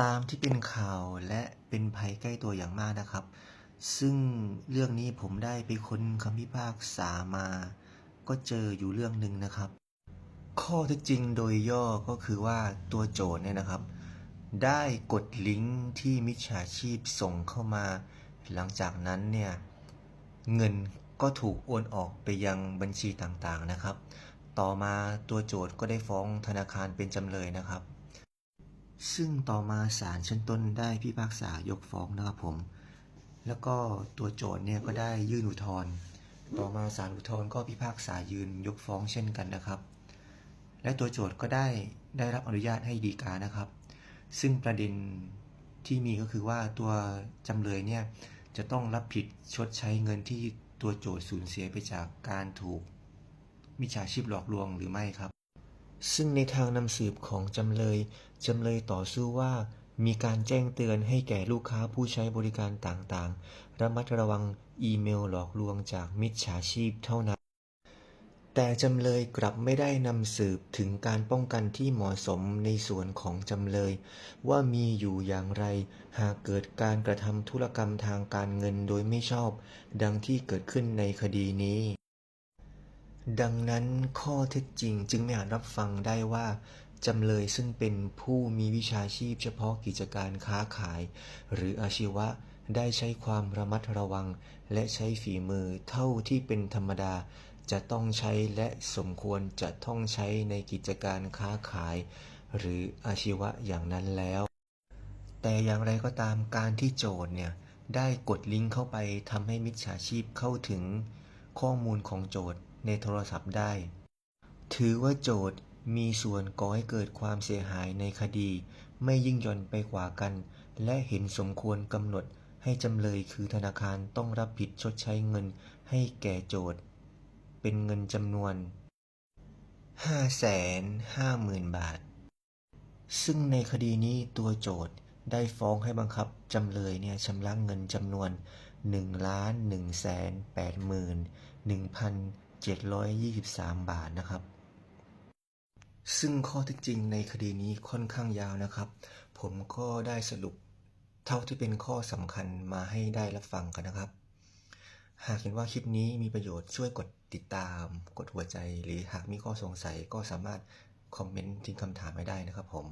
ตามที่เป็นข่าวและเป็นภัยใกล้ตัวอย่างมากนะครับ ซึ่งเรื่องนี้ผมได้ไปค้นคำพิพากษามา ก็เจออยู่เรื่องหนึ่งนะครับ ข้อเท็จจริงโดยย่อก็คือว่าตัวโจทย์เนี่ยนะครับ ได้กดลิงก์ที่มิจฉาชีพส่งเข้ามา หลังจากนั้นเนี่ยเงินก็ถูกโอนออกไปยังบัญชีต่างๆนะครับ ต่อมาตัวโจทย์ก็ได้ฟ้องธนาคารเป็นจำเลยนะครับ ซึ่งต่อมาศาลชั้นต้นได้พิพากษายกฟ้องนะครับผม แล้วก็ตัวโจทย์เนี่ยก็ได้ยื่นอุทธรณ์ต่อมาศาลอุทธรณ์ก็พิพากษายืนยกฟ้องเช่นกันนะครับ และตัวโจทย์ก็ได้ได้รับอนุญาตให้ดีกานะครับ ซึ่งประเด็นที่มีก็คือว่าตัวจำเลยเนี่ยจะต้องรับผิดชดใช้เงินที่ตัวโจทย์สูญเสียไปจากการถูกมิจฉาชีพหลอกลวงหรือไม่ครับ ซึ่งในทางนำสืบของจำเลย จำเลยต่อสู้ว่ามีการแจ้งเตือนให้แก่ลูกค้าผู้ใช้บริการต่างๆ ระมัดระวังอีเมลหลอกลวงจากมิจฉาชีพเท่านั้น แต่จำเลยกลับไม่ได้นำสืบถึงการป้องกันที่เหมาะสมในส่วนของจำเลย ว่ามีอยู่อย่างไร หากเกิดการกระทำธุรกรรมทางการเงินโดยไม่ชอบ ดังที่เกิดขึ้นในคดีนี้ ดังนั้นข้อเท็จจริงจึงไม่อาจรับฟังได้ว่าจำเลยซึ่งเป็นผู้มีวิชาชีพเฉพาะกิจการค้าขาย หรืออาชีวะได้ใช้ความระมัดระวัง และใช้ฝีมือเท่าที่เป็นธรรมดา จะต้องใช้และสมควรจะต้องใช้ในกิจการค้าขาย หรืออาชีวะอย่างนั้นแล้ว แต่อย่างไรก็ตามการที่โจทย์เนี่ยได้กดลิงก์เข้าไปทำให้มิจฉาชีพเข้าถึงข้อมูลของโจทย์ ในโทรศัพท์ได้ ถือว่าโจทย์มีส่วนก่อให้เกิดความเสียหายในคดี ไม่ยิ่งย่อนไปกว่ากัน และเห็นสมควรกำหนดให้จำเลยคือธนาคารต้องรับผิดชดใช้เงินให้แก่โจทย์ เป็นเงินจำนวน 550,000 บาท ซึ่งในคดีนี้ตัวโจทย์ได้ฟ้องให้บังคับจำเลยเนี่ยชำระเงินจำนวน 1 1 8 1 723 บาทนะครับ ซึ่งข้อท็จจริงในคดีนี้ค่อนข้างยาวนะครับ ผมก็ได้สรุปเท่าที่เป็นข้อสำคัญมาให้ได้รับฟังกันนะครับ หากเห็นว่าคลิปนี้มีประโยชน์ช่วยกดติดตาม กดหัวใจ หรือหากมีข้อสงสัยก็สามารถคอมเมนต์ทิ้งคำถามไว้ได้นะครับผม